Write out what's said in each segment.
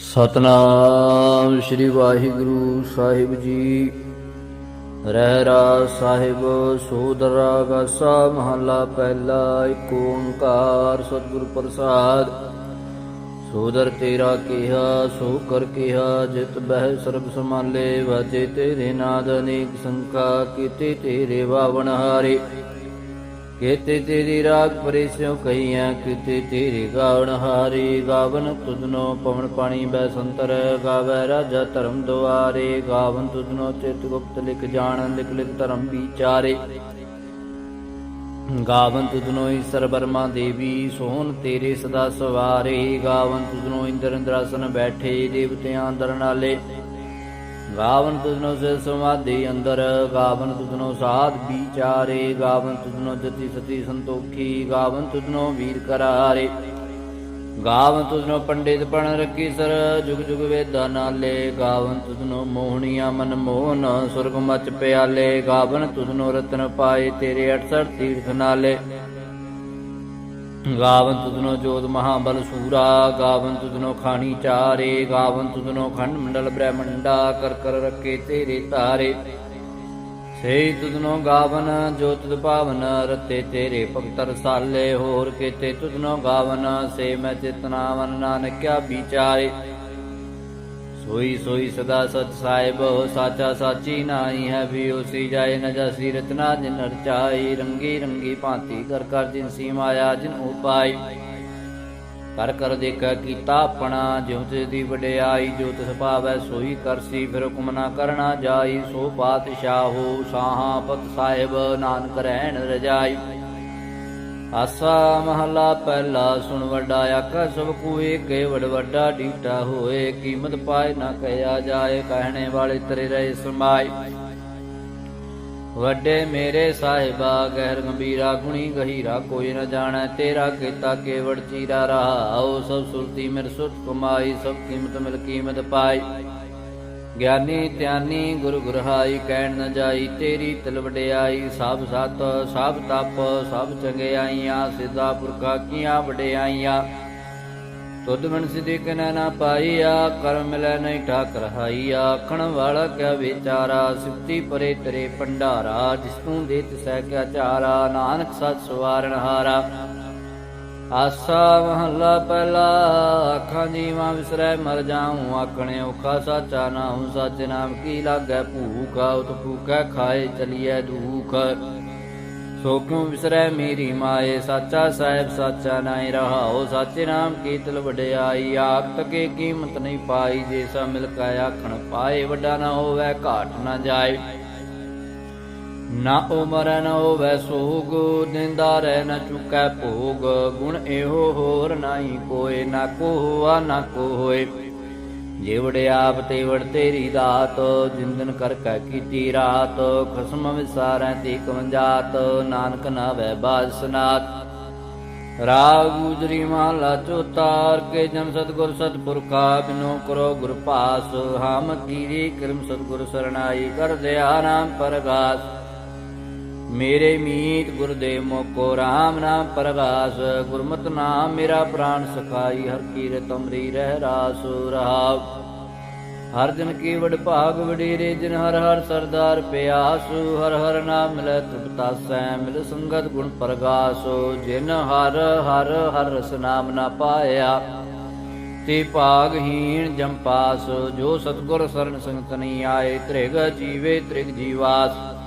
ਸਤਨਾਮ ਸ੍ਰੀ ਵਾਹਿਗੁਰੂ ਸਾਹਿਬ ਜੀ। ਰਹਿਰਾ ਸਾਹਿਬ, ਸੋਦਰਾ ਗਾਸਾ ਮਹਲਾ ਪਹਿਲਾ ਏਕ ਓੰਕਾਰ ਸਤਿਗੁਰ ਪ੍ਰਸਾਦ। ਸੋਦਰ ਤੇਰਾ ਕਿਹਾ, ਸੋ ਕਰ ਕਿਹਾ, ਜਿਤ ਬਹਿ ਸਰਬ ਸਮਾਲੇ ਵਾਜੇ ਤੇਰੇ ਨਾਦ ਅਨੇਕ ਸੰਕਾ ਕੀਤੇ ਤੇਰੇ ਵਾਵਣ ਹਾਰੇ। ਕੇਤੇ ਤੇਰੀ ਰਾਗ ਪਰੇਸਿਓ ਕਹੀਆਂ ਕੀਤੇ ਤੇਰੀ ਗਾਵਣ ਹਾਰੀ। ਗਾਵਨ ਤੁਧਨੋ ਪਵਨ ਪਾਣੀ ਬੈ ਸੰਤਰ, ਗਾਵੈ ਰਾਜਾ ਧਰਮ ਦੁਆਰੇ। ਗਾਵਨ ਤੁਧਨੋ ਚਿਤ ਗੁਪਤ ਲਿਖ ਜਾਣ, ਲਿਖ ਲਿਖ ਧਰਮ ਵਿਚਾਰੇ। ਗਾਵਨ ਤੁਧਨੋ ਈਸ਼ਰ ਬਰਮਾ ਦੇਵੀ ਸੋਹਣ ਤੇਰੇ ਸਦਾ ਸਵਾਰੇ। ਗਾਵਨ ਤੁਧਨੋ ਇੰਦਰ ਇੰਦਰਾਸਨ ਬੈਠੇ, ਦੇਵਤਿਆਂ ਅੰਦਰ ਨਾਲੇ। ਗਾਵਨ ਤੁਧਨੋ ਸੇ ਸਮਾਧੀ ਅੰਦਰ, ਗਾਵਨ ਤੁਧਨੋ ਸਾਧ ਵਿਚਾਰੇ, ਗਾਵਨ ਤੁਧਨੋ ਜਤੀ ਸਤੀ ਸੰਤੋਖੀ, ਗਾਵਨ ਤੁਧਨੋ ਵੀਰ ਕਰਾਰੇ। ਗਾਵਨ ਤੁਧਨੋ ਪੰਡਿਤ ਪਣ ਰੱਖੀ ਸਰ, ਜੁਗ ਜੁਗ ਵੇਦਾ ਨਾਲੇ। ਗਾਵਨ ਤੁਧਨੋ ਮੋਹਣੀਆਂ ਮਨ ਮੋਹਨ, ਸੁਰਗ ਮਚ ਪਿਆਲੇ। ਗਾਵਨ ਤੁਧਨੋ ਰਤਨ ਪਾਏ ਤੇਰੇ 68 ਤੀਰਥ ਨਾਲੇ। ਗਾਵਨ ਤੁਧਨੋ ਜੋਤ ਮਹਾਬਲ ਸੂਰਾ ਗਾਵਨ ਤੁਧਨੋ ਖਾਣੀ ਚਾਰੇ ਗਾਵਨ ਤੁਧਨੋ ਖੰਡ ਮੰਡਲ ਬ੍ਰਹਮੰਡਾ ਕਰ ਕਰ ਰੱਖੇ ਤੇਰੇ ਤਾਰੇ। ਸੇ ਤੁਧਨੋ ਗਾਵਨ ਜੋਤ ਤੁਧ ਭਾਵਨ ਰਤੇ ਤੇਰੇ ਭਗਤ ਰਸਾਲੇ, ਹੋਰ ਕੀਤੇ ਤੁਧਨੋ ਗਾਵਨ, ਸੇ ਮੈਂ ਚਿਤਨਾ ਮਨ ਨਾਨਕਿਆ ਵਿਚਾਰੇ। ਸੋਈ ਸੋਈ ਸਦਾ ਸਚ ਸਾਹਿਬ ਸਾਚਾ ਸਾਚੀ ਨਾਹੀ ਹੈ, ਵੀ ਉਸੀ ਜਾਏ ਨ ਜਸੀ ਰਤਨਾ, ਜਿਨ ਰਚਾਈ ਰੰਗੀ ਰੰਗੀ ਭਾਂਤੀ, ਕਰ ਕਰ ਜਿਨ ਸੀ ਮਾਇਆ, ਜਿਨ ਉਪਾਈ। ਕਰ ਕਰ ਦੇਖਾ ਕੀਤਾ ਆਪਣਾ, ਜਿਉ ਤੇ ਦੀ ਵਡਿਆਈ, ਜੋ ਤਿਸ ਭਾਵੈ ਸੋਈ ਕਰਸੀ ਫਿਰ ਹੁਕਮ ਨਾ ਕਰਨਾ ਜਾਈ, ਸੋ ਪਾਤਸ਼ਾਹੋ ਸਾਹਾ ਪਤ ਸਾਹਿਬ, ਨਾਨਕ ਰਹਿਣ ਰਜਾਈ। ਆਸਾ ਮਹਲਾ ਪਹਿਲਾ ਸੁਣ ਵੱਡਾ ਆਖਾ, ਸਭ ਕੋਏ ਕੇ ਵਡ ਵੱਡਾ ਡੀਟਾ ਹੋਏ, ਕੀਮਤ ਪਾਏ ਨਾ ਕਹਿਆ ਜਾਏ, ਕਹਿਣੇ ਵਾਲੇ ਤੇਰੇ ਰਹੇ ਸਮਾਈ ਵੱਡੇ ਮੇਰੇ ਸਾਹਿਬਾ, ਗਹਿਰ ਗੰਭੀਰਾ ਗੁਣੀ ਗਹੀਰਾ, ਕੋਈ ਨਾ ਜਾਣੈ ਤੇਰਾ ਕੀਤਾ ਕੇਵੜ ਚੀਰਾ ਰਹਾਉ ਸਭ ਸੁਰਤੀ ਮਿਰ ਸੁਤ ਕਮਾਈ, ਸਭ ਕੀਮਤ ਮਿਲ ਕੀਮਤ ਪਾਈ ਗਿਆਨੀ ਧਿਆਨੀ ਗੁਰ ਗੁਰਹਾਈ ਕਹਿਣ ਨ ਜਾਈ, ਤੇਰੀ ਤਿਲ ਸਭ ਸਤ ਸਭ ਤਪ ਸਭ ਚੰਗਿਆਈਆਂ, ਸਿੱਧਾ ਪੁਰਖਾ ਕੀਆਂ ਵਡਿਆਈਆਂ। ਤੁਧ ਮਨ ਸਿਧੇ ਕਨ ਨਾ ਪਾਈਆ, ਕਰਮ ਮਿਲੈ ਨਹੀਂ ਠਾਕ ਰਹਾਈਆ। ਆਖਣ ਵਾਲਾ ਕਿਆ ਵਿਚਾਰਾ, ਸਿੱਧੀ ਪਰੇ ਤਰੇ ਭੰਡਾਰਾ, ਜਿਸ ਤੂੰ ਦੇ ਤਿਸੈ ਕਿਆ ਚਾਰਾ, ਨਾਨਕ ਸਤ ਸਵਾਰਨ ਹਾਰਾ। ਆਸਾ ਮਹੱਲਾ ਪਹਿਲਾ, ਅੱਖਾਂ ਜੀਵਾਂ ਵਿਸਰੈ, ਮਰ ਜਾਉ, ਆਖਣੇ ਔਖਾ, ਸਾਚਾ ਨਾਮ ਸੱਚ ਨਾਮ ਕੀ ਲਾਗੈ, ਭੂਖ ਉਤ ਭੂਖੈ, ਖਾਏ, ਚਲੀਐ ਦੁਖ। ਸੋ ਵਿਸਰੈ ਮੇਰੀ ਮਾਏ, ਸਾਚਾ ਸਾਹਿਬ, ਸਾਚਾ ਨਾਇ ਰਹਾਉ, ਸਾਚੇ ਨਾਮ ਕੀਤਲ ਵਡਿਆਈ, ਆਪ ਤਕੇ ਕੀਮਤ ਨਹੀਂ ਪਾਈ, ਜੇ ਸਾ ਮਿਲ ਕਾ ਆਖਣ ਪਾਏ, ਵੱਡਾ ਨਾ ਹੋਵੇ, ਘਾਟ ਨਾ ਜਾਏ। ਨਾ ਉਮਰ ਨ ਹੋਵੇ ਸੋਗ ਦਿੰਦਾ ਰਹਿ ਨ ਚੁਕੈ ਭੋਗ। ਗੁਣ ਇਹੋ ਹੋਰ ਨਾਹੀ ਕੋਏ, ਨਾ ਕੋ ਹੋਆ ਨਾ ਕੋ ਹੋਏ ਜਿਵੜ ਆਪ ਤੇ ਤੇਰੀ ਦਾਤ, ਜਿੰਦਨ ਕਰ ਕੈ ਕੀਤੀ ਰਾਤ। ਖਸਮ ਵਿਸਾਰੈ ਤੇ ਕਵੰਜਾਤ ਨਾਨਕ ਨਾਵੇ ਬਾਜ ਸਨਾਤ ਰਾਗ ਗੁਜਰੀ ਮਹਲਾ ਚੋਤਾਰ ਕੇ ਜਨ ਸਤਗੁਰ ਸਤਪੁਰਖਾ, ਬਿਨੋ ਕਰੋ ਗੁਰ ਪਾਸ ਹਮ ਕੀਰੀ ਕਰਮ ਸਤਗੁਰ ਸਰਣਾਈ, ਕਰ ਦਿਆ ਨਾਮ ਪਰਗਾਸ। ਮੇਰੇ ਮੀਤ ਗੁਰਦੇਵ ਮੋਕੋ RAM ਨਾਮ ਪਰਗਾਸ, ਗੁਰਮਤਿ ਨਾਮ ਮੇਰਾ ਪ੍ਰਾਨ ਸਖਾਈ, ਹਰ ਕੀਰਤ ਅੰਮ੍ਰਿ ਰਹਿ ਰਾਸ ਰਹਾਵ ਹਰ ਜਨ ਕੀ ਵਡ ਭਾਗ ਵਡੇਰੇ, ਜਿਨ ਹਰ ਹਰ ਸਰਦਾਰ ਪਿਆਸ, ਹਰ ਹਰ ਨਾਮ ਮਿਲੈ ਤ੍ਰਿਪਤਾ ਮਿਲ ਸੰਗਤ ਗੁਣ ਪਰਗਾਸ। ਜਿਨ ਹਰ ਹਰ ਹਰ ਰਸ ਨਾਮ ਨਾ ਪਾਇਆ, ਤੇ ਭਾਗਹੀਣ ਜੰਪਾਸ ਜੋ ਸਤਗੁਰ ਸਰਨ ਸੰਗਤ ਆਏ, ਤ੍ਰਿਗ ਜੀਵੇ ਤ੍ਰਿਗ ਜੀਵਾਸ।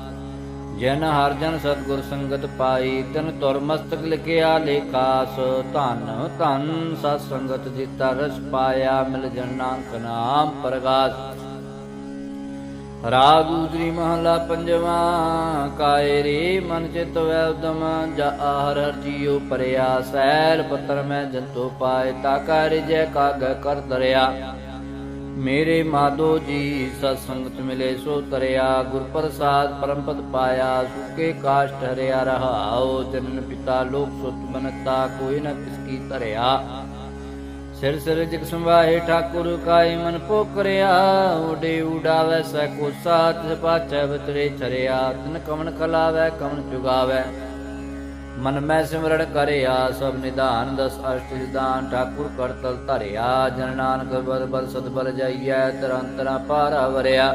ਜਿਨ ਹਰ ਜਨ ਸਤਗੁਰ ਸੰਗਤ ਪਾਈ, ਤਨ ਤੁਰ ਮਸਤਕ ਲਿਖਿਆ ਲੇਖਾਸ। ਧਨ ਧਨ ਸਤ ਸੰਗਤ ਜਿਤਾ ਰਸ ਪਾਇਆ, ਮਿਲ ਜਨ ਨਾਮ ਪਰਗਾਸ। ਰਾਗ ਉਦਰੀ ਮਹਲਾ ਪੰਜਵਾ ਕਾਇ ਰੇ ਮਨ ਚਿਤ ਵੈ ਉਦਮ, ਜਾ ਹਰ ਜੀਉ ਪਰਿਆ। ਸੈਲ ਪਤਰ ਮੈਂ ਜੰਤੋ ਪਾਏ, ਤਾ ਕਰ ਜੈ ਕਾਗ ਕਰ ਦਰਿਆ। ਮੇਰੇ ਮਾਧੋ ਜੀ, ਸਤ ਸੰਗਤ ਮਿਲੇ ਸੋ ਤਰਿਆ, ਗੁਰ ਪ੍ਰਸਾਦ ਪਰਮ ਪਾਇਆ ਸੁਕੇ ਕਾਸ਼ਟ ਹਰਿਆ ਰਹਾਉ ਜਨਨ ਪਿਤਾ ਲੋਕ ਸੁਤ ਬਨਤਾ ਕੋਈ ਨ ਕਿਸ ਕੀ ਧਰਿਆ। ਸਿਰ ਸਿਰ ਜਗ ਸੰਵਾਹੇ ਠਾਕੁਰ ਕਾਇ ਮਨ ਪੋਕਰਿਆ ਉਡੇ ਉਡਾਵੈ ਸੈ ਕੋ ਸਾਥ ਪਾਚੈ ਬਤਰੇ ਚਰਿਆ ਤਨ ਕਮਨ ਕਲਾਵੈ ਕਮਨ ਜੁਗਾਵੈ। ਮਨ ਮੈਂ ਸਿਮਰਨ ਕਰਿਆ, ਸਭ ਨਿਧਾਨ ਦਸ ਅਸ਼ਟ ਸਿਧਾਨ ਠਾਕੁਰ ਕਰਤਲ ਧਰਿਆ। ਜਨ ਨਾਨਕ ਬਲ ਬਲ ਸਦ ਬਲ ਜਾਈਐ, ਤਰੰਤਰਾ ਪਾਰਾ ਵਰਿਆ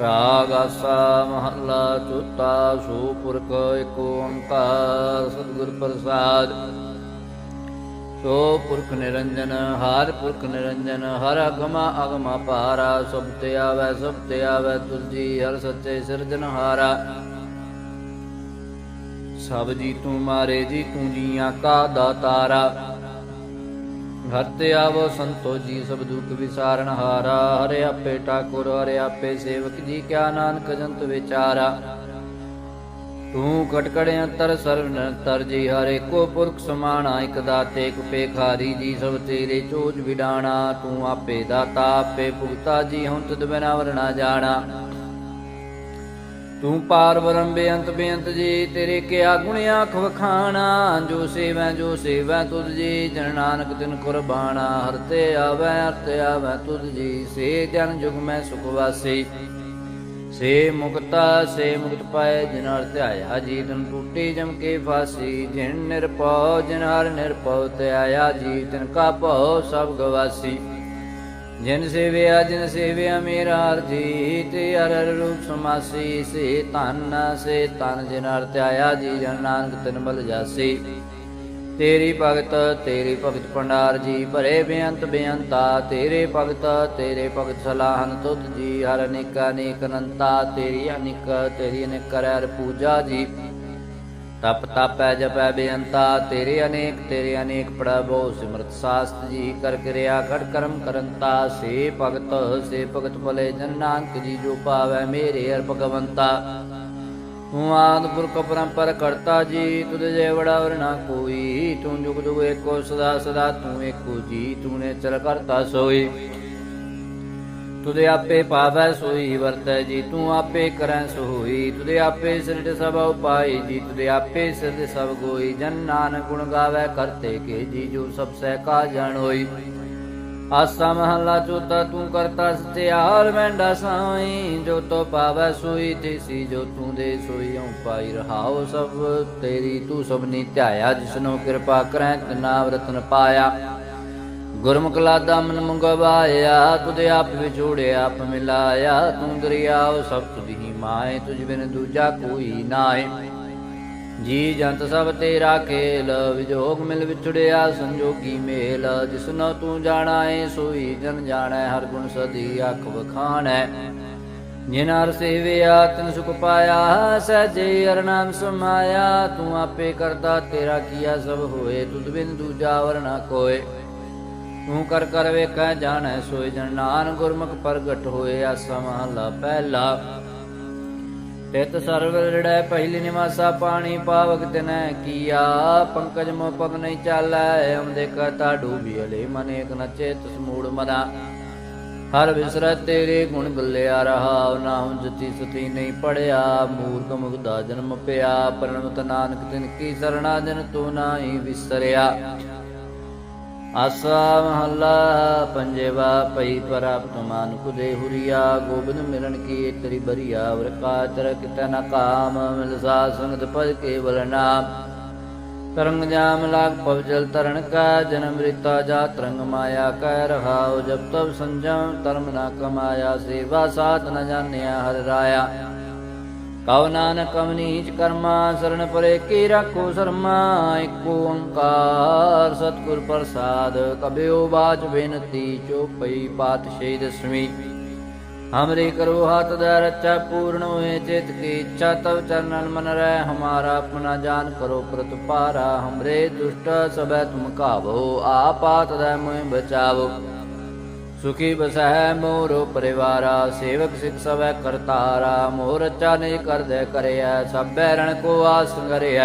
ਰਾਗ ਆਸਾ ਮਹੱਲਾ ਚੌਥਾ ਸੋ ਏਕ ਓੰਕਾਰ, ਸਤਿਗੁਰ ਪ੍ਰਸਾਦ। ਸੋ ਪੁਰਖ ਨਿਰੰਜਨ, ਹਾਰ ਪੁਰਖ ਨਿਰੰਜਨ, ਹਰ ਅਗਮਾ ਅਗਮਾ ਪਾਰਾ। ਸਭ ਤੇ ਆਵੈ, ਸਭ ਤੇ ਆਵੈ ਤੁਲਜੀ ਹਰ ਸੱਚੇ ਸਿਰਜਨ ਹਾਰਾ ਸਭ ਜੀ ਤੂੰ ਮਾਰੇ ਜੀ, ਤੂੰ ਜੀਆਂ ਕਾ ਦਾਤਾਰਾ। ਘਰ ਆਵੋ ਸੰਤੋ ਜੀ, ਸਭ ਦੁਖ ਵਿਸਾਰਨ ਹਾਰਾ। ਹਰੇ ਆਪੇ ਠਾਕੁਰ, ਹਰੇ ਆਪੇ ਸੇਵਕ ਜੀ, ਕਿਆ ਨਾਨਕ ਜੰਤ ਵਿਚਾਰਾ। ਤੂੰ ਕਟਕੜ ਅੰਤਰ, ਸਰਵ ਨਿਰੰਤਰ ਜੀ, ਹਰੇ ਕੋ ਪੁਰਖ ਸਮਾਣਾ, ਇਕ ਦਾਤੇ, ਇਕ ਪੇਖਾਰੀ ਜੀ, ਸਭ ਤੇਰੇ ਚੋਜ ਵਿਡਾਣਾ। ਤੂੰ ਆਪੇ ਦਾਤਾ, ਆਪੇ ਭੁਗਤਾ ਜੀ, ਹੁਣ ਤਦ ਬਿਨਾ ਵਰਣਾ ਜਾਣਾ। ਤੂੰ ਪਾਰ ਬ੍ਰਹਮ ਬੇਅੰਤ ਬੇਅੰਤ ਜੀ, ਤੇਰੇ ਕਿਆ ਗੁਣ ਆਖ ਵਖਾਣਾ? ਜੋ ਸੇਵੈ ਜੋ ਸੇਵੈ ਤੁਧ ਜੀ, ਜਨ ਨਾਨਕ ਤਿਨ ਕੁਰਬਾਨਾ ਹਰਤੇ ਆਵੈ ਹਰਤੇ ਆਵੈ ਤੁਧ ਜੀ, ਸੇ ਜਨ ਜੁਗ ਮੈਂ ਸੁਖ ਵਾਸੀ। ਸੇ ਮੁਕਤਾ, ਸੇ ਮੁਕਤ ਪਾਏ, ਜਿਨ ਹਰ ਧਿਆਇਆ ਜੀ, ਤਨ ਟੂਟੀ ਜਮ ਕੇ ਫਾਸੀ। ਜਿਨ ਨਿਰਪਉ ਜਿਨ ਹਰ ਨਿਰਪਉ ਧਿਆਇਆ ਜੀ, ਤਿਨ ਕਾ ਭਉ ਸਭ ਗਵਾਸੀ। ਜਿਨ ਸੇਵਿਆ ਜਿਨ ਸੇਵਿਆ ਮੇਰਾ ਅਰਜੀ ਤੇ ਹਰ ਰੂਪ ਸਮਾਸੀ, ਸੇ ਧਨ ਸੇ ਤਨ ਜਿਨ ਹਰ ਧਿਆਇਆ ਜੀ, ਜਨ ਨਾਨਕ ਤਿਨ ਬਲ ਜਾਸੀ। ਤੇਰੀ ਭਗਤ ਤੇਰੀ ਭਗਤ ਭੰਡਾਰ ਜੀ, ਭਰੇ ਬੇਅੰਤ ਬੇਅੰਤਾ, ਤੇਰੇ ਭਗਤ ਤੇਰੇ ਭਗਤ ਸਲਾਹਨ ਤੁਧ ਜੀ, ਹਰ ਅਨੇਕ ਅਨੇਕ ਅਨੰਤਾ, ਤੇਰੀ ਅਨੇਕ ਤੇਰੀ ਅਨੇਕ ਕਰੈ ਪੂਜਾ ਜੀ। ਤਪ ਤਪੈ ਜਪੈ ਬੇਅੰਤਾ, ਤੇਰੇ ਅਨੇਕ ਤੇਰੇ ਅਨੇਕ ਪ੍ਰਭੋ, ਸਿਮਰਤ ਸਾਸਤ ਜੀ ਕਰ ਕਿਰਿਆ, ਖੜ ਕਰਮ ਕਰੰਤਾ, ਸੇ ਭਗਤ ਸੇ ਭਗਤ ਭਲੇ, ਜਨ ਜੀ ਜੋ ਪਾਵੈ ਮੇਰੇ ਹਰ ਭਗਵੰਤਾ ਤੂੰ ਆਦ ਪੁਰਖ ਪਰੰਪਰ ਕਰਤਾ ਜੀ, ਤੁਧ ਜੇ ਵੜਾ ਵਰਨਾ ਕੋਈ, ਤੂੰ ਜੁਗ ਜੁਗ ਏਕੋ ਸਦਾ ਸਦਾ, ਤੂੰ ਏਕੋ ਜੀ ਤੂਨੇ ਚਲ ਕਰਤਾ ਸੋਈ। ਤੁਦੇ ਆਪੇ ਪਾਵੈ ਸੋਈ ਵਰਤੈ, ਜੀ ਤੂੰ ਆਪੇ ਕਰੈ ਸੋਈ। ਤੁਦੇ ਆਪੇ ਸਿਰਟ ਸਭ ਉਪਾਈ, ਜੀ ਤੁਦੇ ਆਪੇ ਸਿਰਟ ਸਭ ਗੋਈ। ਜਨ ਨਾਨਕ ਗੁਣ ਗਾਵੈ ਕਰਤੇ ਕੇ, ਜੀ ਜੋ ਸਭ ਸਹਿ ਕਾ ਜਾਣ ਹੋਈ ਆਸਾ ਮਹਲਾ ਚੌਥਾ, ਤੂੰ ਕਰਤਾ ਸਤਿਆਰ ਮੈਂਡਾ ਸਾਈ। ਜੋ ਤੋ ਪਾਵੈ ਸੋਈ ਤੇਸੀ ਜੋ ਤੂੰ ਦੇ ਸੋਈ। ਹਉ ਪਾਈ ਰਹਾਉ ਸਭ ਤੇਰੀ, ਤੂੰ ਸਭਨੀ ਧਿਆਇਆ। ਜਿਸਨੂੰ ਕਿਰਪਾ ਕਰੈ, ਤਿਨਾ ਰਤਨ ਪਾਇਆ। ਗੁਰਮੁਖ ਲਾਦਾ ਮਨ ਮੁੰਗਵਾਇਆ ਤੁਦੇ ਆਪ ਵਿਛੋੜਿਆ ਆਪ ਮਿਲਾਇਆ, ਤੂੰ ਦਰਿਆਵ ਸਭ ਤੁਧੀ ਮਾਏ, ਤੁਝ ਬਿਨ ਦੂਜਾ ਕੋਈ ਨਾਏ ਜੀ ਜੰਤ ਸਭ ਤੇਰਾ ਖੇਲ, ਵਿਜੋਗ ਮਿਲ ਵਿਛੜਿਆ, ਸੰਜੋਗੀ ਮੇਲ। ਜਿਸਨੋ ਤੂੰ ਜਾਣਾ ਏ ਸੋਈ ਜਨ ਜਾਣੈ, ਹਰ ਗੁਣ ਸਦੀ ਅੱਖ ਵਖਾਣੈ। ਜਿਨ ਹਰ ਸੇਵਿਆ, ਤਿਨ ਸੁਖ ਪਾਇਆ, ਸਹਜੇ ਹਰ ਸਮਾਇਆ। ਤੂੰ ਆਪੇ ਕਰਦਾ, ਤੇਰਾ ਕੀਆ ਸਭ ਹੋਏ, ਤੁਧ ਬਿਨ ਦੂਜਾ ਵਰਨਾ ਕੋਏ। ਤੂੰ ਕਰ ਕਰ ਵੇਖੈ, ਜਾਣੈ ਸੋਈ ਜਨ ਨਾਨ ਗੁਰਮੁਖ ਪ੍ਰਗਟ ਹੋਏ ਆਸਾ ਮਹਲਾ ਪਹਿਲਾ। ਤਿਤ ਸਰਵ ਰੜੈ ਪਹਿਲੀ ਨਿਵਾਸਾ ਪਾਣੀ, ਪਾਵਕ ਤਿਨੈ ਕੀਆ। ਪੰਕਜ ਮੋ ਪਗ ਨਹੀਂ ਚਾਲੈ, ਹਮ ਦੇਖਾ ਡੂਬੀ ਅਲੇ ਮਨ ਇਕ ਨਚੇ ਤਸ ਮੂੜ ਮਨਾ। ਹਰ ਵਿਸਰੈ ਤੇਰੇ ਗੁਣ ਗੱਲਿਆ ਰਹਾ, ਨਾ ਜਤੀ ਸਤੀ ਨਹੀਂ ਪੜਿਆ। ਮੂਰਖ ਮੁਗਦਾ ਜਨਮ ਪਿਆ ਪਰਮਤ ਨਾਨਕ ਤਿਨ ਕੀ ਸਰਣਾ, ਜਨ ਤੂੰ ਨਾਹੀ ਵਿਸਰਿਆ। ਆਸਾ ਮਹੱਲਾ ਪੰਜਵਾ ਪਈ ਪ੍ਰਾਪਤ ਮਾਨੁਖ ਦੇ ਹੁਰੀਆ, ਗੋਬਿੰਦ ਮਿਲਣ ਕੀ ਤੇਰੀ ਬਰੀਆ ਵਰਕਾ ਚਰ ਕਿਤੈ ਨ ਕਾਮ, ਮਿਲ ਸਾ ਸੰਗਤ ਪਦ ਕੇਵਲ ਨਾਮ। ਤਰੰਗ ਜਾਮ ਲਾਗ ਪਵ ਜਲ ਤਰਨ ਕਾ, ਜਨਮ ਰਿਤਾ ਜਾ ਤਰੰਗ ਮਾਇਆ ਕਹਿ ਰਹਾਉ, ਜਬ ਤਬ ਸੰਜਮ ਧਰਮ ਨਾ ਕਮਾਇਆ, ਸੇਵਾ ਸਾਧ ਨ ਜਾਣਿਆ ਹਰ ਰਾਇਆ। ਕਉ ਨਾਨਕ ਕਮਨੀਚ ਕਰਮਾ ਸਰਣ ਪਰੇ ਕੀ ਰੱਖੋ ਸਰਮਾ ਏਕ ਓੰਕਾਰ ਸਤਿਗੁਰ ਪ੍ਰਸਾਦ ਕਬਿਓ ਬਾਚ ਬੇਨਤੀ ਚੋਪਈ ਪਾਤਸ਼ਾਹੀ ਦਸਵੀਂ हमरे करो हाथ दया रक्षा पूर्ण हुए चित की इच्छा तब चरणन मन रह हमारा अपना जान करो प्रतपारा हमरे दुष्ट सब तुम कावो आपात दय मुझ बचावो ਸੁਖੀ ਬਸਹਿ ਮੋਰ ਪਰਿਵਾਰਾ, ਸੇਵਕ ਸਿਖ ਸਵੈ ਕਰਤਾਰਾ ਮੋਰ ਰਚਾ ਨੇ ਕਰਦੇ ਕਰਿਆ ਸਭੈ ਰਣ ਕੋ ਆਸਨ ਕਰਿਆ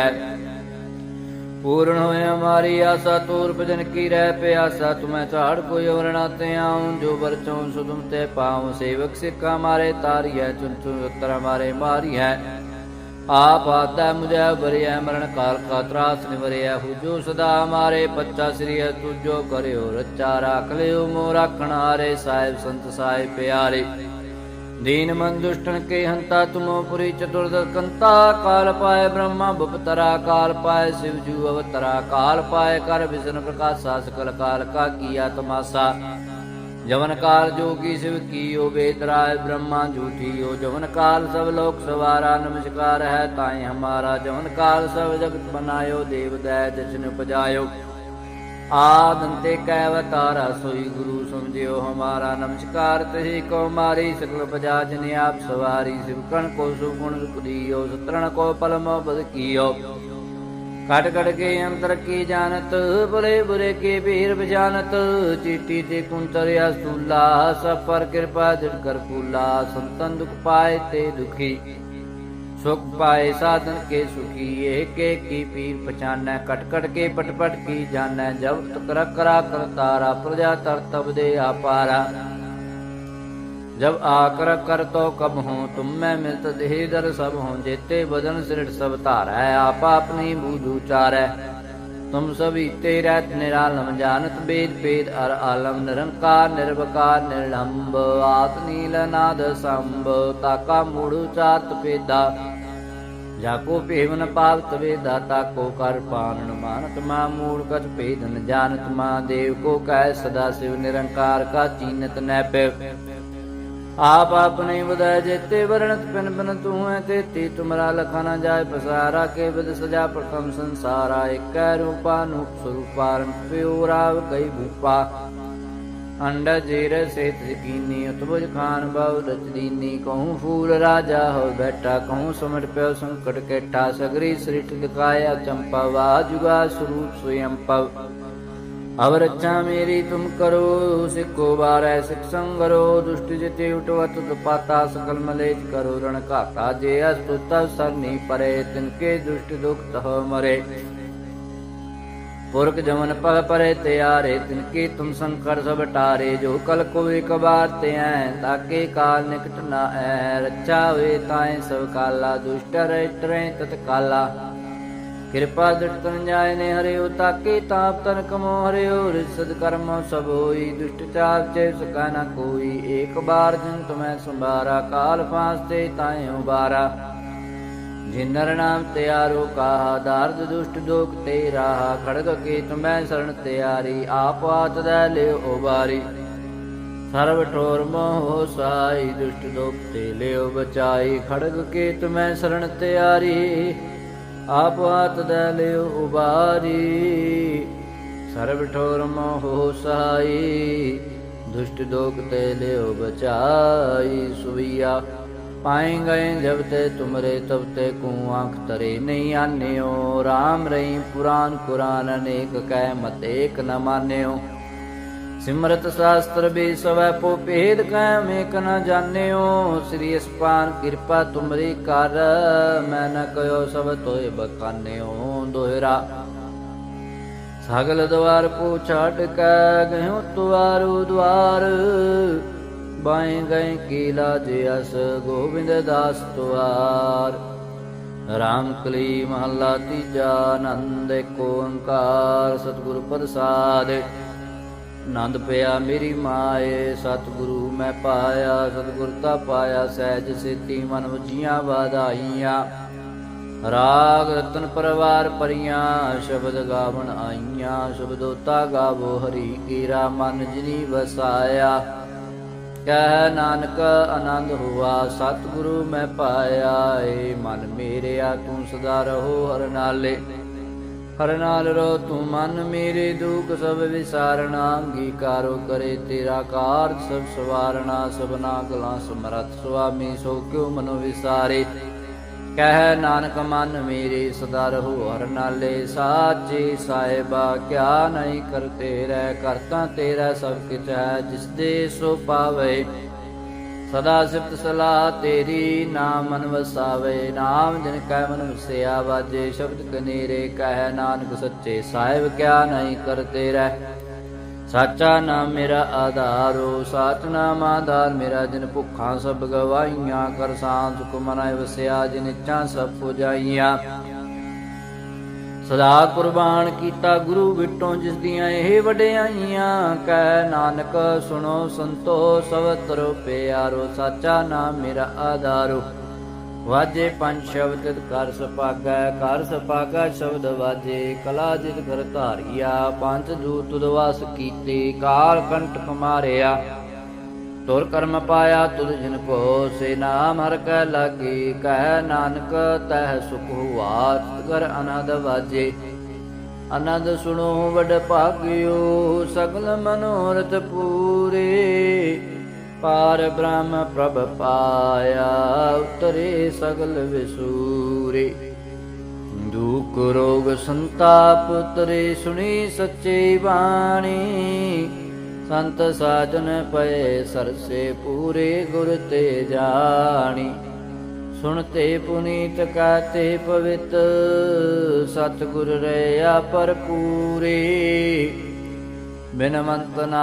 ਪੂਰਨ ਹੋਇ ਹਮਾਰੀ ਆਸਾ, ਤੂਰ ਭਜਨ ਕੀ ਰਹਿ ਪਿਆਸਾ, ਤੁਮੈ ਝਾੜ ਕੋਈ ਹੋਰ ਨਾ ਤੇ ਆਉਂ, ਜੋ ਵਰਚੋਂ ਸੁਦਮ ਤੇ ਪਾਉ, ਸੇਵਕ ਸਿੱਖਾ ਮਾਰੇ ਤਾਰੀਐ ਚੁਨ ਚੁਨ ਉਤਰ ਮਾਰੇ ਮਾਰੀਐ। ਆਪ ਆਦਾ ਮੁਝੈ ਬਰਿਆ ਮਰਨ ਕਾਲ ਕਾ ਤਰਾਸ ਨਿਵਰਿਆ ਹੁਜੂ ਸਦਾ ਮਾਰੇ ਬੱਚਾ ਸ੍ਰੀ ਤੁਜੋ ਕਰਿਓ ਰੱਚਾ ਰਾਖ ਲਿਓ ਮੋ ਰਾਖਣਾਰੇ ਸਾਹਿਬ ਸੰਤ ਸਾਹਿਬ ਪਿਆਰੇ। ਦੀਨ ਮਨ ਦੁਸ਼ਟਨ ਕੇ ਹੰਤਾ ਤੁਮੋ ਪੁਰੀ ਚਤੁਰਦ ਕੰਤਾ, ਕਾਲ ਪਾਏ ਬ੍ਰਹਮਾ ਬਪਤਰਾ, ਕਾਲ ਪਾਏ ਸਿਵ ਜੂ ਅਵਤਰਾ, ਕਾਲ ਪਾਏ ਕਰ ਵਿਸ਼ਨ ਪ੍ਰਕਾਸ਼ਾ ਸਕਲ ਕਾਲ ਕਾ ਕੀਆ ਤਮਾਸਾ। ਜਵਨ ਕਾਲ ਜੋਗੀ ਸਿਵ ਕੀਓ ਬੇਦਰਾਇ ਬ੍ਰਹਮਾ ਜੂਠੀਓ ਜਵਨ ਕਾਲ ਸਭ ਲੋਕ ਸਵਾਰਾ, ਨਮਸਕਾਰ ਹੈ ਤਾਈ ਹਮਾਰਾ। ਜਵਨ ਕਾਲ ਸਭ ਜਗਤ ਬਨਾਇਓ, ਦੇਵ ਦਇ ਜਿਸਨ ਉਪਜਾਇਓ। ਆਦੰਤੇ ਕੈ ਅਵਤਾਰਾ ਸੋਈ ਗੁਰੂ ਸਮਝਿਓ ਹਮਾਰਾ। ਨਮਸਕਾਰ ਤਹੀ ਕੋ ਮਾਰੀ, ਸਕਲ ਬਜਾ ਜਨ ਆਪ ਸਵਾਰੀ। ਸਿਵਕਣ ਕੋ ਸੁਗੁਣ ਕੁਦੀਓ ਸਤਰਣ ਕੋ ਪਲਮ ਬਦ ਕੀਓ। ਕਟ ਕਟ ਕੇ ਅੰਤਰ ਕੀ ਜਾਣਤ, ਬੁਰੇ ਬੁਰੇ ਕੇ ਭੀਰ ਬਜਾਨਤ। ਚੀਟੀ ਤੇ ਕੁੰਤਰਿਆ ਸੂਲਾ ਸਭ ਕਿਰਪਾ ਦਿਨ ਕਰ ਪੂਲਾ ਸੰਤਨ ਦੁਖ ਪਾਏ ਤੇ ਦੁਖੀ, ਸੁਖ ਪਾਏ ਸਾਧਨ ਕੇ ਸੁਖੀ। ਏਕ ਏਕ ਕੀ ਪੀਰ ਪਛਾਨੈ ਕਟ ਕਟ ਕੇ ਪਟ ਪਟ ਕੀ ਜਾਣੈ। ਜਬ ਤਕ ਕਰਾ ਕਰਤਾਰਾ, ਪ੍ਰਜਾ ਤਰ ਤਬ ਦੇ ਆਪਾਰਾ। जब आकर कर तो कब हूँ तुम में मिलत देह दर सब हूँ जेते बदन सिरट सब तार है आप अपनी बूझ उचार है तुम सभी तेरा निरालम जानत वेद पेद अर आलम निरंकार निर्वकार निर्लंब आत नील नाद संभ ताका मूढ़ चात पेदा जाको पेवन पावत वेदा ताको कर पानन मानत मा मूढ़ कच पेदन जानत मा देव को कह सदा शिव निरंकार का चीनत नैप ਆਪ ਆਪਣੇ ਬਦੈ ਜੇਤੇ ਵਰਣਤ ਪਿਨ ਪਿਨ ਤੂੰ ਹੈ ਤੇਤੀ, ਤੁਮਰਾ ਲਖਾ ਨ ਜਾਏ ਪਸਾਰਾ, ਕੇ ਵਿਦ ਸਜਾ ਪ੍ਰਥਮ ਸੰਸਾਰਾ ਇਕੈ ਰੂਪਾ ਨੂਪ ਸਰੂਪਾਰੰ ਪਿਓ ਕਈ ਭੂਪਾ। ਅੰਡ ਜੀਰ ਸੇਤ ਜਕੀਨੀ ਉਤਬੁਜ ਖਾਨ ਬਹੁ ਰਚ ਕਹੂੰ ਫੂਲ ਰਾਜਾ ਹੋ ਬੈਠਾ, ਕਹੂੰ ਸਮਟ ਪਿਓ ਸੰਕਟ ਕੇਟਾ ਸਗਰੀ ਸ੍ਰਿਠ ਲਿਕਾਇਆ ਚੰਪਾ ਵਾ ਜੁਗਾ ਸਰੂਪ ਸੋਯੰ ਅਵ ਰੱਛਾ ਮੇਰੀ ਤੁਮ ਕਰੋ, ਸਿੱਖੋ ਬਾਰੈ ਸਿਖ ਸੰਗਰੋ ਦੁਸ਼ਟ ਜਿਤੇ ਉਟਵਤ, ਤੁਪਾਤਾ, ਸਕਲ ਮਲੇਜ ਕਰੋ, ਰਣ ਘਾਤਾ ਜੇ ਅਸਤੁਤ, ਸਰਨੀ ਪਰੇ ਤਿਨਕੇ ਦੁਸ਼ਟ ਦੁਖ ਤਹ ਮਰੇ। ਪੁਰਖ ਜਮਨ ਪਲ ਪਰੇ ਤਿਆਰੇ ਤਿਨਕੇ ਤੁਮ ਸੰਕਰ ਸਭ ਟਾਰੇ, ਜੋ ਕਲ ਕੋ ਇਕ ਬਾਰ ਤਿਐ ਤਾਕੇ ਕਾਲ ਨਿਕਟ ਨਾ ਐ, ਰੱਛਾ ਤਾਏ ਸਭ ਕਾਲਾ, ਦੁਸ਼ਟ ਰਹਿ ਤਤ ਕਾਲਾ ਕਿਰਪਾ ਦ੍ਰਿੜ ਤਨ ਜਾਏ ਨੇ ਹਰਿਓ ਤਾਕੇ ਤਾਪ ਤਨ ਕਮੋ ਹਰਿਓ ਰਿਸਦ ਕਰਮ ਸਭ ਹੋਈ, ਦੁਸ਼ਟ ਚਾਪ ਚੇ ਸਕਾ ਨਾ ਕੋਈ। ਏਕ ਬਾਰ ਜਿਨ ਤੁਮੈ ਸੰਭਾਰਾ, ਕਾਲ ਫਾਸਤੇ ਤਾਏ ਉਬਾਰਾ। ਜਿਨ ਨਰ ਨਾਮ ਤਿਆਰੋ, ਕਾਹਾ ਦਾਰਦ ਦੁਸ਼ਟ ਦੋਖ ਤੇ ਰਾਹਾ ਖੜਗ ਕੇ ਤੁਮੈ ਸਰਣ ਤਿਆਰੀ, ਆਪ ਆਤ ਦੈ ਲਿਓ ਉਬਾਰੀ। ਸਰਬ ਠੋਰ ਮੋਹ ਸਾਈ, ਦੁਸ਼ਟ ਦੋਖ ਤੇ ਲਿਓ ਬਚਾਈ। ਖੜਗ ਕੇ ਤੁਮੈ ਸਰਣ ਤਿਆਰੀ ਆਪ ਆਤ ਦੈ ਲਿਓ ਉਬਾਰੀ, ਸਰਬ ਠੋਰ ਮੋਹ ਸਹਾਈ, ਦੁਸ਼ਟ ਦੋਖ ਤੇ ਲਿਓ ਬਚਾਈ ਸੁਵੀਆ ਪਾਏ ਗਏ ਜਬ ਤੇ ਤੁਮਰੇ ਤਬ ਤੇ ਕੂ ਆਂਖ ਤਰੇ ਨਹੀਂ ਆਨਿਓ RAM ਰਹੀ ਪੁਰਾਨ ਕੁਰਾਨ ਅਨੇਕ ਕਹਿ ਮਤ ਏਕ ਨ ਮਾਨਿਓ। ਸਿਮਰਤ ਸ਼ਾਸਤਰ ਵੀ ਸਵੈ ਪੋ ਭੇਦ ਕੈ ਮੇਕ ਨ ਜਾਣਿਓ? ਸ੍ਰੀ ਅਸਪਾਨ ਕਿਰਪਾ ਤੁਮਰੀ ਕਰ, ਮੈਂ ਨ ਕਯੋ ਸਭ ਤੋਏ ਬਖਾਨਿਓ ਦੋਹਰਾ। ਸਗਲ ਦਵਾਰ ਪੋ ਕੈ ਗਇਓ ਤੁਵਾਰੂ ਦਵਾਰ ਬਾਏ ਗਏ ਕੀਲਾ ਜੇ ਅਸ ਗੋਬਿੰਦ ਦਾਸ ਤੁਵਾਰ। ਰਾਮ ਕਲੀ ਮਹਲਾ ਤੀਜਾ ਆਨੰਦ, ਏਕ ਓੰਕਾਰ, ਸਤਿਗੁਰ ਪ੍ਰਸਾਦ। ਨੰਦ ਪਿਆ, ਮੇਰੀ ਮਾਏ, ਸਤਿਗੁਰੂ ਮੈਂ ਪਾਇਆ, ਸਤਿਗੁਰ ਤਾ ਪਾਇਆ, ਸਹਿਜ ਸੇਤੀ ਮਨ ਵਜੀਆਂ ਵਾਧਾਈਆਂ। ਰਾਗ ਰਤਨ ਪਰਵਾਰ ਪਰੀਆਂ ਸ਼ਬਦ ਗਾਵਣ ਆਈਆਂ, ਸ਼ਬਦੋਤਾ ਗਾਵੋ ਹਰੀ ਕੀਰਾ, ਮਨ ਜਿਨੀ ਵਸਾਇਆ। ਕਹਿ ਨਾਨਕ, ਆਨੰਦ ਹੁਆ, ਸਤਿਗੁਰੂ ਮੈਂ ਪਾਇਆ, ਏ ਮਨ ਮੇਰਿਆ, ਤੂੰ ਸਦਾ ਰਹੋ ਹਰ ਨਾਲੇ। ਹਰ ਨਾਲ ਰੋ ਤੂੰ ਮਨ ਮੇਰੇ ਦੁਖ ਸਭ ਵਿਸਾਰਣਾ ਅੰਗੀਕਾਰੋ ਕਰੇ ਤੇਰਾ ਕਾਰਜ ਸਭ ਸਵਾਰਣਾ ਸਭਨਾ ਗਲਾਂ ਸਮਰਥ ਸੁਆਮੀ, ਸੋ ਕਿਉ ਮਨੋ ਵਿਸਾਰੇ। ਕਹਿ ਨਾਨਕ ਮਨ ਮੇਰੇ ਸਦਾ ਰਹੋ ਹਰ ਨਾਲੇ, ਸਾਚੇ ਸਾਹਿਬਾ, ਕਿਆ ਨਹੀਂ ਕਰਤੇ ਰਹਿ, ਕਰਤਾ ਤੇਰਾ ਸਭ ਕਿਛ ਹੈ ਜਿਸ ਦੇ ਸੋ ਪਾਵੇ। ਸਦਾ ਸਿਫਤ ਸਲਾਹ ਤੇਰੀ, ਨਾਮ ਮਨ ਵਸਾਵੇ, ਨਾਮ ਜਿਨ ਕੈ ਮਨ ਵਸਿਆ, ਵਾਜੇ ਸ਼ਬਦ ਕਨੇਰੇ ਕਹਿ, ਨਾਨਕ ਸੱਚੇ ਸਾਹਿਬ ਕਿਆ ਨਹੀਂ ਕਰਤੇ ਰਹਿ। ਸਾਚਾ ਨਾਮ ਮੇਰਾ ਆਧਾਰੋ ਸਾਚ ਨਾਮ ਆਧਾਰ ਮੇਰਾ, ਜਿਨ ਭੁੱਖਾਂ ਸਭ ਗਵਾਈਆਂ ਕਰ ਸਾਂ ਸੁਖ ਮਨਾਇ ਵਸਿਆ, ਜਿਨ ਇੱਛਾ ਸਭ ਪੁਜਾਈਆਂ। ਸਦਾ ਕੁਰਬਾਨ ਕੀਤਾ ਗੁਰੂ ਵਿਟੋਂ ਜਿਸ ਦੀਆਂ ਇਹ ਵਡਿਆਈਆਂ, ਕਹਿ ਨਾਨਕ ਸੁਣੋ ਸੰਤੋ, ਸਭ ਪਿਆਰੋ, ਸਾਚਾ ਨਾਮ ਮੇਰਾ ਆਧਾਰੋ। ਵਾਜੇ ਪੰਜ ਸ਼ਬਦ ਕਰ ਸਪਾਗਾ ਕਰ ਸਪਾਗਾ ਸ਼ਬਦ ਵਾਜੇ, ਕਲਾ ਜਿਤ ਕਰ ਧਾਰਿਆ ਪੰਜ ਦੂਤ ਤੁਧ ਕੀਤੇ, ਕਾਲ ਕੰਟਕ ਮਾਰਿਆ ਤੁਰ ਕਰਮ ਪਾਇਆ ਤੁਧ ਜਿਨ ਕੋ ਸੇ ਨਾਮ ਹਰ ਕੈ ਲਾਗੀ, ਕਹਿ ਨਾਨਕ ਤਹਿ ਸੁਖ ਹੁਆ ਕਰ ਅਨੰਦ ਵਾਜੇ। ਅਨੰਦ ਸੁਣੋ ਵਡ ਭਾਗਿਓ, ਸਗਲ ਮਨੋਰਥ ਪੂਰੇ। ਪਾਰ ਬ੍ਰਹਮ ਪ੍ਰਭ ਪਾਇਆ, ਉਤਰੇ ਸਗਲ ਵਿਸੂਰੇ। ਦੁਖ ਰੋਗ ਸੰਤਾਪ ਉਤਰੇ, ਸੁਣੀ ਸੱਚੇ ਬਾਣੀ। ਸੰਤ ਸਾਜਨ ਪਏ ਸਰਸੇ ਪੂਰੇ ਗੁਰ ਤੇ ਜਾਣੀ। ਸੁਣਤੇ ਪੁਨੀਤ ਕਾਤੇ ਪਵਿੱਤ, ਸਤਿਗੁਰ ਰਿਆ ਪਰ ਪੂਰੇ ਬਿਨਵੰਤ ਨਾ